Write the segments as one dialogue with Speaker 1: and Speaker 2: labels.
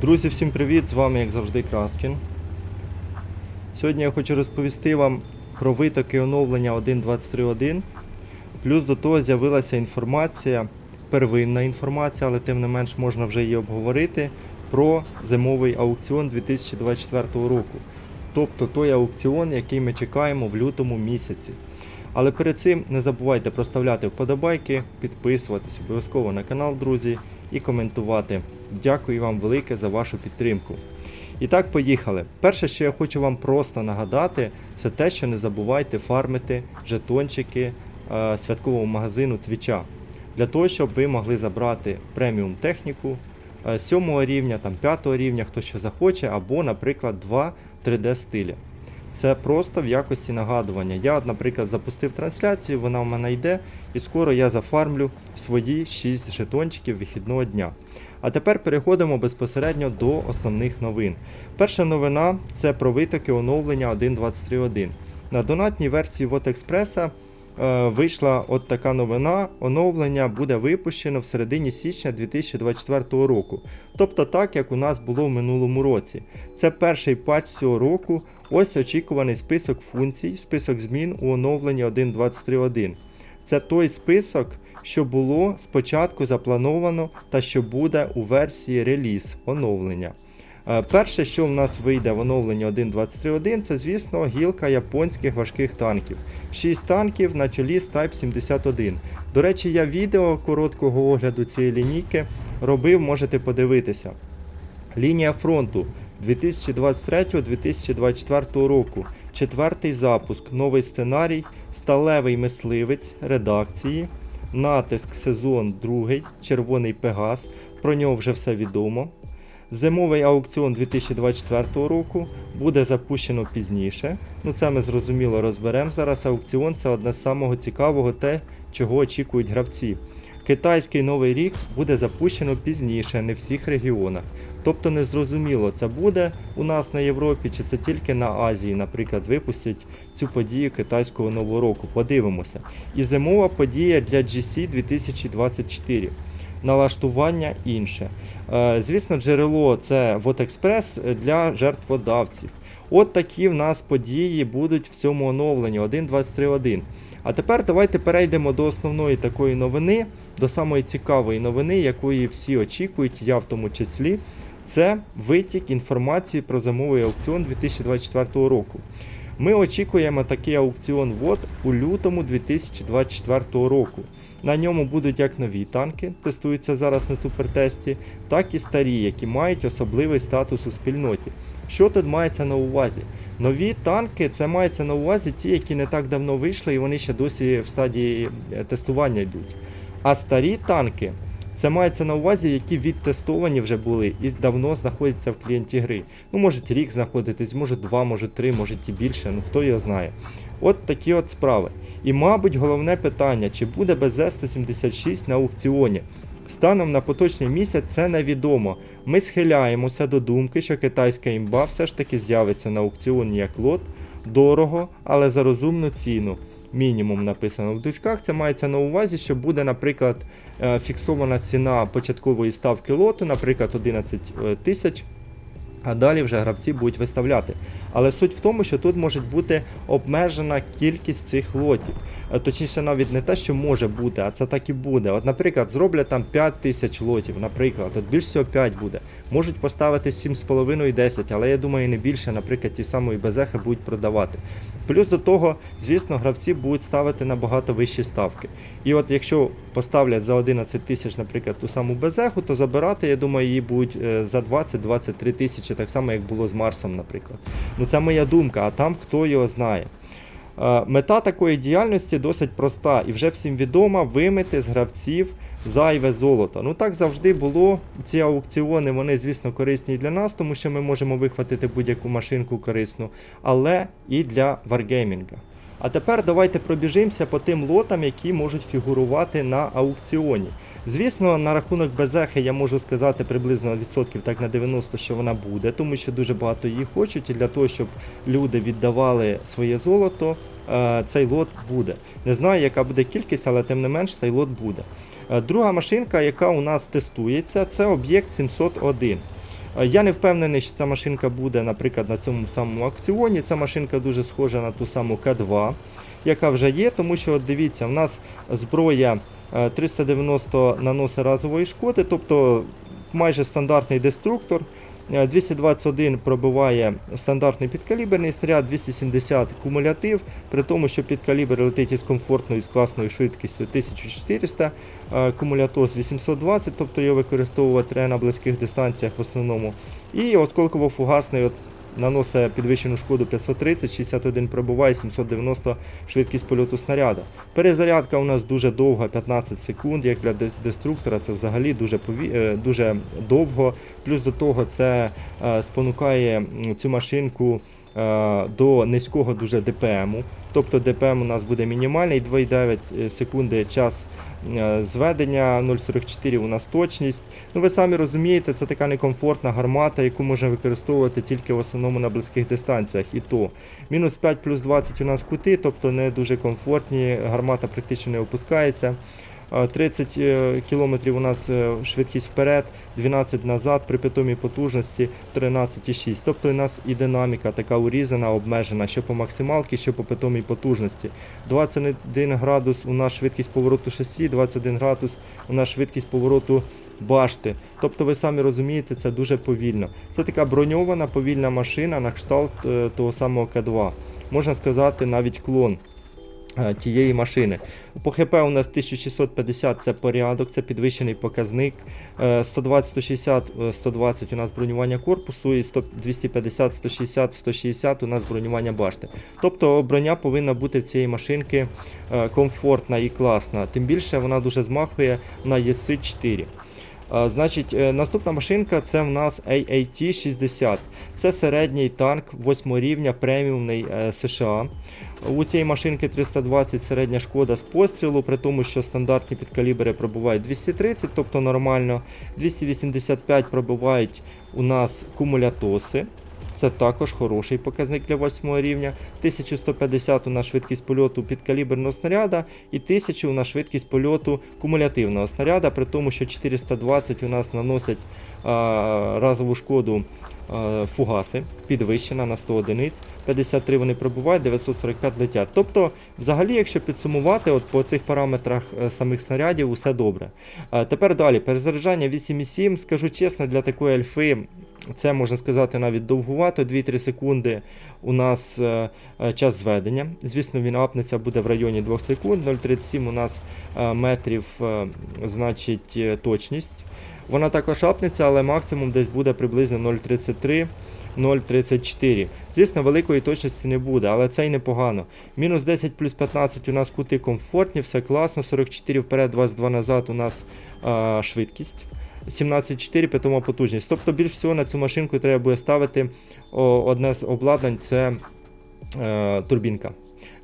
Speaker 1: Друзі, всім привіт! З вами, як завжди, Краскін. Сьогодні я хочу розповісти вам про витоки оновлення 1.23.1. Плюс до того з'явилася інформація, первинна інформація, але тим не менш можна вже її обговорити, про зимовий аукціон 2024 року. Тобто той аукціон, який ми чекаємо в лютому місяці. Але перед цим не забувайте проставляти вподобайки, підписуватись обов'язково на канал, друзі, і коментувати. Дякую вам велике за вашу підтримку. І так, поїхали. Перше, що я хочу вам просто нагадати, це те, що не забувайте фармити жетончики е, святкового магазину Твіча. Для того, щоб ви могли забрати преміум техніку е, 7 рівня, там 5 рівня, хто що захоче, або, наприклад, 2 3D стиля. Це просто в якості нагадування. Я, наприклад, запустив трансляцію, вона в мене йде, і скоро я зафармлю свої 6 жетончиків вихідного дня. А тепер переходимо безпосередньо до основних новин. Перша новина це про витоки оновлення 1.23.1. На донатній версії WotExpress е, вийшла от така новина. Оновлення буде випущено в середині січня 2024 року. Тобто так, як у нас було в минулому році. Це перший патч цього року. Ось очікуваний список функцій, список змін у оновленні 1.23.1. Це той список, що було спочатку заплановано та що буде у версії реліз оновлення. Е, Перше, що в нас вийде в оновленні 1.23.1, це, звісно, гілка японських важких танків. 6 танків на чолі з Type 71. До речі, я відео короткого огляду цієї лінійки робив, можете подивитися. Лінія фронту 2023-2024 року. Четвертий запуск, новий сценарій, сталевий мисливець редакції, натиск сезон 2, червоний пегас. Про нього вже все відомо. Зимовий аукціон 2024 року буде запущено пізніше. Ну це ми зрозуміло розберемо зараз. Аукціон це одне з самого цікавого те, чого очікують гравці. Китайський новий рік буде запущено пізніше, не в всіх регіонах. Тобто не зрозуміло, це буде у нас на Європі, чи це тільки на Азії, наприклад, випустять цю подію китайського нового року. Подивимося. І зимова подія для GC 2024. Налаштування інше. Е, Звісно, джерело це WotExpress для жертводавців. От такі в нас події будуть в цьому оновленні 1.23.1. А тепер давайте перейдемо до основної такої новини, до самої цікавої новини, якої всі очікують, я в тому числі. Це витік інформації про зимовий аукціон 2024 року. Ми очікуємо такий аукціон ВОД у лютому 2024 року. На ньому будуть як нові танки, тестуються зараз на тупертесті, так і старі, які мають особливий статус у спільноті. Що тут мається на увазі? Нові танки це мається на увазі ті, які не так давно вийшли, і вони ще досі в стадії е, тестування йдуть. А старі танки це мається на увазі, які відтестовані вже були і давно знаходяться в клієнті гри. Ну, може рік знаходитись, може два, може три, може і більше, ну хто його знає. От такі от справи. І, мабуть, головне питання, чи буде БЗ-176 на аукціоні. Станом на поточний місяць це невідомо. Ми схиляємося до думки, що китайська імба все ж таки з'явиться на аукціоні як лот, дорого, але за розумну ціну. Мінімум написано в дужках. Це мається на увазі, що буде, наприклад, е, фіксована ціна початкової ставки лоту, наприклад, 11 е, тисяч. А далі вже гравці будуть виставляти. Але суть в тому, що тут може бути обмежена кількість цих лотів. Е, Точніше, навіть не те, що може бути, а це так і буде. От, наприклад, зроблять там 5 тисяч лотів, наприклад, от більш всього 5 буде. Можуть поставити 7,5 і 10, але я думаю, не більше, наприклад, ті самої безехи будуть продавати. Плюс до того, звісно, гравці будуть ставити набагато вищі ставки. І от якщо поставлять за 11 тисяч, наприклад, ту саму безеху, то забирати, я думаю, її будуть е, за 20-23 тисячі, так само, як було з Марсом, наприклад. Ну це моя думка, а там хто його знає. Е, Мета такої діяльності досить проста і вже всім відома вимити з гравців зайве золото. Ну так завжди було. Ці аукціони, вони, звісно, корисні для нас, тому що ми можемо вихватити будь-яку машинку корисну, але і для варгеймінга. А тепер давайте пробіжимося по тим лотам, які можуть фігурувати на аукціоні. Звісно, на рахунок безехи я можу сказати приблизно відсотків так на 90, що вона буде, тому що дуже багато її хочуть, і для того, щоб люди віддавали своє золото, е, цей лот буде. Не знаю, яка буде кількість, але тим не менш цей лот буде. Е, Друга машинка, яка у нас тестується, це об'єкт 701. Е, Я не впевнений, що ця машинка буде, наприклад, на цьому самому акціоні. Ця машинка дуже схожа на ту саму К2, яка вже є, тому що от дивіться, в нас зброя е, 390 наносить разової шкоди, тобто майже стандартний деструктор. Е, 221 пробиває стандартний підкаліберний снаряд, 270 кумулятив, при тому, що підкалібр летить із комфортною, з класною швидкістю 1400, кумулятос 820, тобто його використовувати на близьких дистанціях в основному. І осколково-фугасний наносить підвищену шкоду 530, 61 пробиває, 790 швидкість польоту снаряда. Перезарядка у нас дуже довга, 15 секунд, як для деструктора, це взагалі дуже, пові... е, дуже довго. Плюс до того це е, спонукає цю машинку е, до низького дуже ДПМу. Тобто ДПМ у нас буде мінімальний, 2,9 секунди час зведення, 0,44 у нас точність. Ну ви самі розумієте, це така некомфортна гармата, яку можна використовувати тільки в основному на близьких дистанціях. І то мінус 5 плюс 20 у нас кути, тобто не дуже комфортні, гармата практично не опускається. Е, 30 е, км у нас е, швидкість вперед, 12 назад при питомій потужності 13,6. Тобто у нас і динаміка така урізана, обмежена, що по максималці, що по питомій потужності. 21 градус у нас швидкість повороту шасі, 21 градус у нас швидкість повороту башти. Тобто ви самі розумієте, це дуже повільно. Це така броньована повільна машина на кшталт е, того самого К2. Можна сказати, навіть клон е, тієї машини. По ХП у нас 1650 це порядок, це підвищений показник. Е, 120, 160, е, 120 у нас бронювання корпусу і 250, 160, 160 у нас бронювання башти. Тобто броня повинна бути в цієї машинки е, комфортна і класна. Тим більше вона дуже змахує на ЄС-4. А, Значить, е, наступна машинка це в нас AAT-60. Це середній танк 8 рівня преміумний е, США. У цієї машинки 320 середня шкода з пострілу, при тому, що стандартні підкалібри пробувають 230, тобто нормально. 285 пробувають у нас кумулятоси. Це також хороший показник для 8 рівня. 1150 у нас швидкість польоту підкаліберного снаряда і 1000 у нас швидкість польоту кумулятивного снаряда, при тому, що 420 у нас наносять а, разову шкоду фугаси, підвищена на 100 одиниць, 53 вони пробувають, 945 летять. Тобто, взагалі, якщо підсумувати, от по цих параметрах е, самих снарядів, усе добре. А, тепер далі, перезаряджання 8,7, скажу чесно, для такої альфи. Це можна сказати навіть довгувато, 2-3 секунди у нас е, е, час зведення. Звісно, він апнеться буде в районі 2 секунд, 0,37 у нас е, метрів, значить, точність. Вона також апнеться, але максимум десь буде приблизно 0,33. 0,34. Звісно, великої точності не буде, але це й непогано. Мінус 10 плюс 15 у нас кути комфортні, все класно. 44 вперед, 22 назад у нас е, швидкість. 17,4 питома потужність. Тобто більш всього на цю машинку треба буде ставити одне з обладнань це е, турбінка.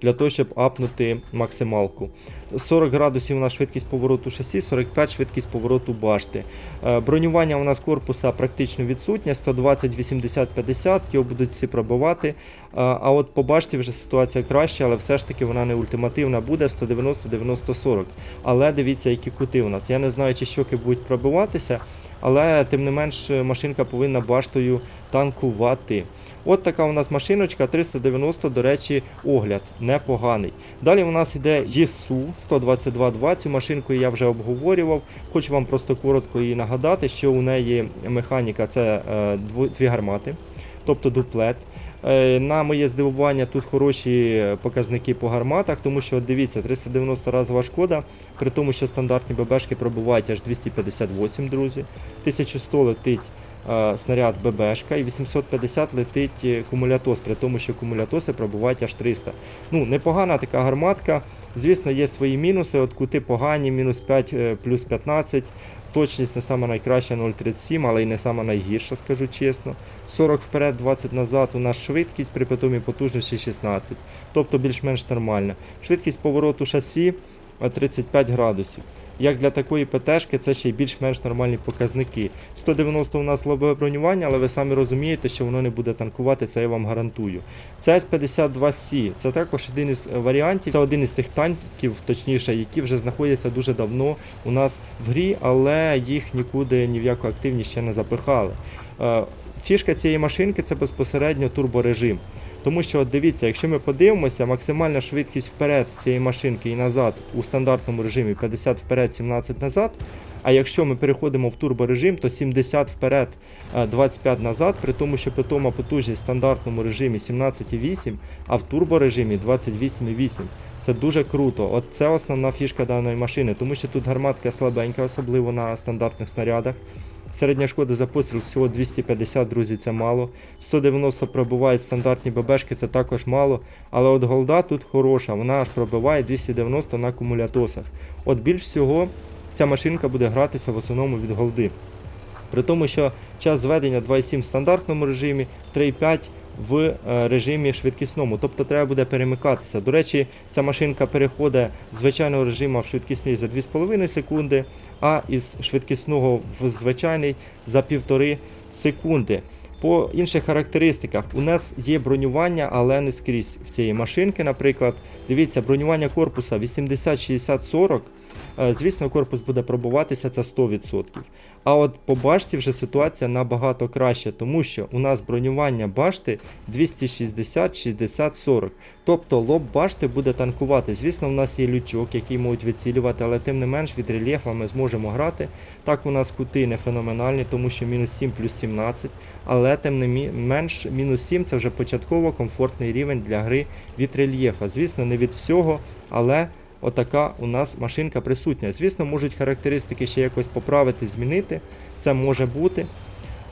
Speaker 1: Для того, щоб апнути максималку. 40 градусів у нас швидкість повороту шасі, 45 швидкість повороту башти. Е, Бронювання у нас корпуса практично відсутнє, 120, 80, 50, його будуть всі пробивати. Е, А от по башті вже ситуація краща, але все ж таки вона не ультимативна буде 190, 90, 40. Але дивіться, які кути у нас. Я не знаю, чи щоки будуть пробиватися, але тим не менш машинка повинна баштою танкувати. От така у нас машиночка 390, до речі, огляд непоганий. Далі у нас йде ЄСУ 122.2. Цю машинку я вже обговорював. Хочу вам просто коротко її нагадати, що у неї механіка це е, дві гармати, тобто дуплет. Е, На моє здивування тут хороші показники по гарматах, тому що дивіться, 390 разова шкода, при тому, що стандартні ББшки пробувають аж 258, друзі. 1100 летить е, снаряд ББшка і 850 летить кумулятос, при тому, що кумулятоси пробувають аж 300. Ну, непогана така гарматка. Звісно, є свої мінуси, от кути погані, мінус 5 е, плюс 15. Точність не сама найкраща 0,37, але й не сама найгірша, скажу чесно. 40 вперед, 20 назад у нас швидкість при питомій потужності 16, тобто більш-менш нормальна. Швидкість повороту шасі е, 35 градусів. Як для такої ПТшки, це ще й більш-менш нормальні показники. 190 у нас лобове бронювання, але ви самі розумієте, що воно не буде танкувати, це я вам гарантую. Це С-52С, це також один із е, варіантів, це один із тих танків, точніше, які вже знаходяться дуже давно у нас в грі, але їх нікуди ні в яку активність ще не запихали. Е, Фішка цієї машинки це безпосередньо турборежим. Тому що от дивіться, якщо ми подивимося, максимальна швидкість вперед цієї машинки і назад у стандартному режимі 50 вперед, 17 назад. А якщо ми переходимо в турборежим, то 70 вперед, е, 25 назад, при тому, що питома потужність в стандартному режимі 17,8, а в турборежимі 28,8. Це дуже круто. От це основна фішка даної машини, тому що тут гарматка слабенька, особливо на стандартних снарядах. Середня шкода за постріл всього 250, друзі, це мало. 190 пробивають стандартні ББшки, це також мало. Але от голда тут хороша, вона аж пробиває 290 на кумулятосах. От більш всього ця машинка буде гратися в основному від голди. При тому, що час зведення 2,7 в стандартному режимі, 3,5 в е, режимі швидкісному. Тобто треба буде перемикатися. До речі, ця машинка переходить з звичайного режиму в швидкісний за 2,5 секунди, а із швидкісного в звичайний за 1,5 секунди. По інших характеристиках у нас є бронювання, але не скрізь в цієї машинки. Наприклад, дивіться, бронювання корпуса 80, 60, 40. Е, Звісно, корпус буде пробуватися це 100%. А от по башті вже ситуація набагато краще, тому що у нас бронювання башти 260, 60, 40. Тобто лоб башти буде танкувати. Звісно, у нас є лючок, який можуть відцілювати, але тим не менш від рельєфа ми зможемо грати. Так у нас кути не феноменальні, тому що мінус 7 плюс 17. Але тим не менш, мінус 7 це вже початково комфортний рівень для гри від рельєфа. Звісно, не від всього, але отака у нас машинка присутня. Звісно, можуть характеристики ще якось поправити, змінити. Це може бути.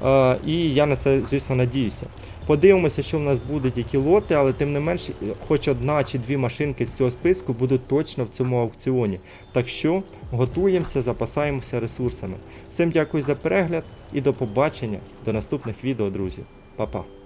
Speaker 1: Е, і я на це, звісно, надіюся. Подивимося, що в нас будуть які лоти, але тим не менш, хоч одна чи дві машинки з цього списку будуть точно в цьому аукціоні. Так що готуємося, запасаємося ресурсами. Всім дякую за перегляд і до побачення до наступних відео, друзі. Па-па.